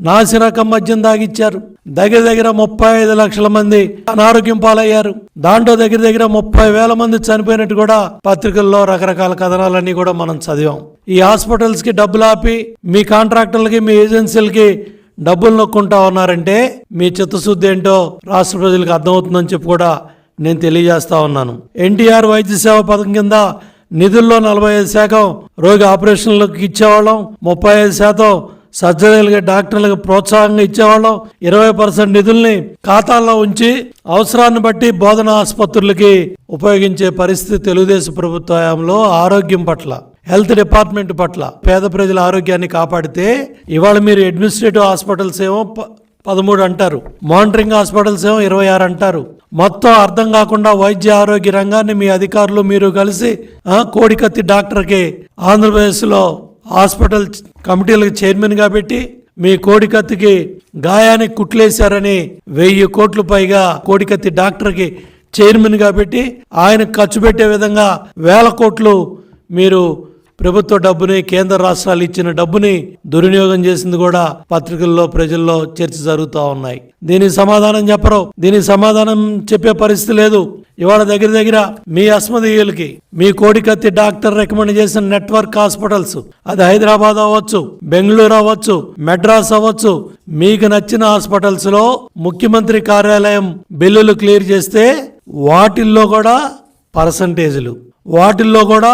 నాసిరకం మద్యం తాగిచ్చారు దగ్గర దగ్గర ముప్పై ఐదు లక్షల మంది అనారోగ్యం పాలయ్యారు. దాంట్లో దగ్గర దగ్గర ముప్పై వేల మంది చనిపోయినట్టు కూడా పత్రికల్లో రకరకాల కథనాలన్నీ కూడా మనం చదివాం. ఈ హాస్పిటల్స్కి డబ్బులు ఆపి మీ కాంట్రాక్టర్లకి మీ ఏజెన్సీలకి డబ్బులు నొక్కుంటా ఉన్నారంటే మీ చిత్తశుద్ధి ఏంటో రాష్ట్ర ప్రజలకు అర్థమవుతుందని చెప్పి కూడా నేను తెలియజేస్తా ఉన్నాను. ఎన్టీఆర్ వైద్య సేవ పథకం కింద నిధుల్లో నలభై ఐదు శాతం రోగి ఆపరేషన్లకు ఇచ్చేవాళ్ళం. ముప్పై ఐదు శాతం సర్జరీలకి డాక్టర్లకు ప్రోత్సాహంగా ఇచ్చేవాళ్ళం. ఇరవై పర్సెంట్ నిధుల్ని ఖాతాల్లో ఉంచి అవసరాన్ని బట్టి బోధన ఆసుపత్రులకి ఉపయోగించే పరిస్థితి తెలుగుదేశం ప్రభుత్వ హయాంలో ఆరోగ్యం పట్ల హెల్త్ డిపార్ట్మెంట్ పట్ల పేద ప్రజల ఆరోగ్యాన్ని కాపాడితే ఇవాళ మీరు అడ్మినిస్ట్రేటివ్ హాస్పిటల్స్ ఏమో ప- పదమూడు అంటారు. మానిటరింగ్ హాస్పిటల్స్ ఏమో ఇరవై ఆరు అంటారు. మొత్తం అర్థం కాకుండా వైద్య ఆరోగ్య రంగాన్ని మీ అధికారులు మీరు కలిసి కోడికత్తి డాక్టర్కి ఆంధ్రప్రదేశ్లో హాస్పిటల్ కమిటీలకు చైర్మన్గా పెట్టి మీ కోడికత్తికి గాయానికి కుట్లేశారని వెయ్యి కోట్లు పైగా కోడికత్తి డాక్టర్కి చైర్మన్గా పెట్టి ఆయన ఖర్చు పెట్టే విధంగా వేల కోట్లు మీరు ప్రభుత్వ డబ్బుని కేంద్ర రాష్ట్రాలు ఇచ్చిన డబ్బుని దుర్వినియోగం చేసింది కూడా పత్రికల్లో ప్రజల్లో చర్చ జరుగుతూ ఉన్నాయి. దీనికి సమాధానం చెప్పరు. దీనికి సమాధానం చెప్పే పరిస్థితి లేదు. ఇవాళ దగ్గర దగ్గర మీ అస్మదీయులకి మీ కోడికత్తి డాక్టర్ రికమెండ్ చేసిన నెట్వర్క్ హాస్పిటల్స్ అది హైదరాబాద్ అవ్వచ్చు బెంగళూరు అవ్వచ్చు మెడ్రాస్ అవ్వచ్చు మీకు నచ్చిన హాస్పిటల్స్లో ముఖ్యమంత్రి కార్యాలయం బిల్లులు క్లియర్ చేస్తే వాటిల్లో కూడా పర్సంటేజ్లు వాటిల్లో కూడా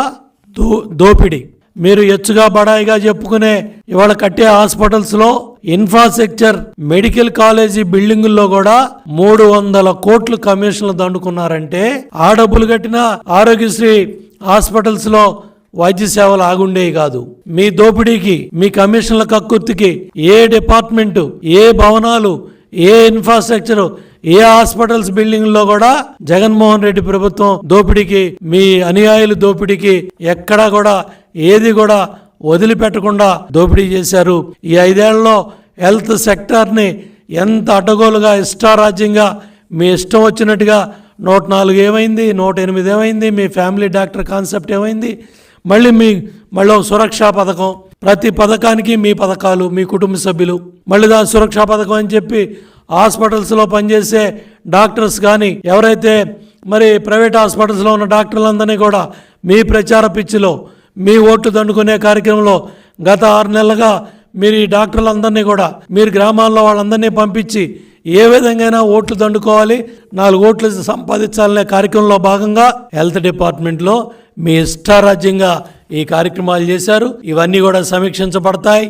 దో దోపిడీ. మీరు ఎచ్చుగా బడాయిగా చెప్పుకునే ఇవాళ కట్టే హాస్పిటల్స్లో ఇన్ఫ్రాస్ట్రక్చర్ మెడికల్ కాలేజీ బిల్డింగుల్లో కూడా మూడు వందల కోట్లు కమిషన్లు దండుకున్నారంటే ఆ డబ్బులు కట్టిన ఆరోగ్యశ్రీ హాస్పిటల్స్లో వైద్య సేవలు ఆగుండేవి కాదు. మీ దోపిడీకి మీ కమిషన్ల కక్కుర్తికి ఏ డిపార్ట్మెంటు ఏ భవనాలు ఏ ఇన్ఫ్రాస్ట్రక్చరు ఏ హాస్పిటల్స్ బిల్డింగ్లో కూడా జగన్మోహన్ రెడ్డి ప్రభుత్వం దోపిడీకి మీ అనుయాయులు దోపిడీకి ఎక్కడా కూడా ఏది కూడా వదిలిపెట్టకుండా దోపిడీ చేశారు. ఈ ఐదేళ్ళలో హెల్త్ సెక్టార్ని ఎంత అడ్డగోలుగా ఇష్టారాజ్యంగా మీ ఇష్టం వచ్చినట్టుగా నూట నాలుగు ఏమైంది నూట ఎనిమిది ఏమైంది మీ ఫ్యామిలీ డాక్టర్ కాన్సెప్ట్ ఏమైంది మళ్ళీ మీ మళ్ళీ సురక్షా పథకం. ప్రతి పథకానికి మీ పథకాలు మీ కుటుంబ సభ్యులు. మళ్ళీ దాని సురక్షా పథకం అని చెప్పి హాస్పిటల్స్లో పనిచేసే డాక్టర్స్ కానీ ఎవరైతే మరి ప్రైవేట్ హాస్పిటల్స్లో ఉన్న డాక్టర్లందరినీ కూడా మీ ప్రచార పిచ్చిలో మీ ఓట్లు దండుకునే కార్యక్రమంలో గత ఆరు నెలలుగా మీరు ఈ డాక్టర్లందరినీ కూడా మీరు గ్రామాల్లో వాళ్ళందరినీ పంపించి ఏ విధంగా ఓట్లు దండుకోవాలి నాలుగు ఓట్లు సంపాదించాలనే కార్యక్రమంలో భాగంగా హెల్త్ డిపార్ట్మెంట్లో మీ ఇష్టారాజ్యంగా ఈ కార్యక్రమాలు చేశారు. ఇవన్నీ కూడా సమీక్షించబడతాయి.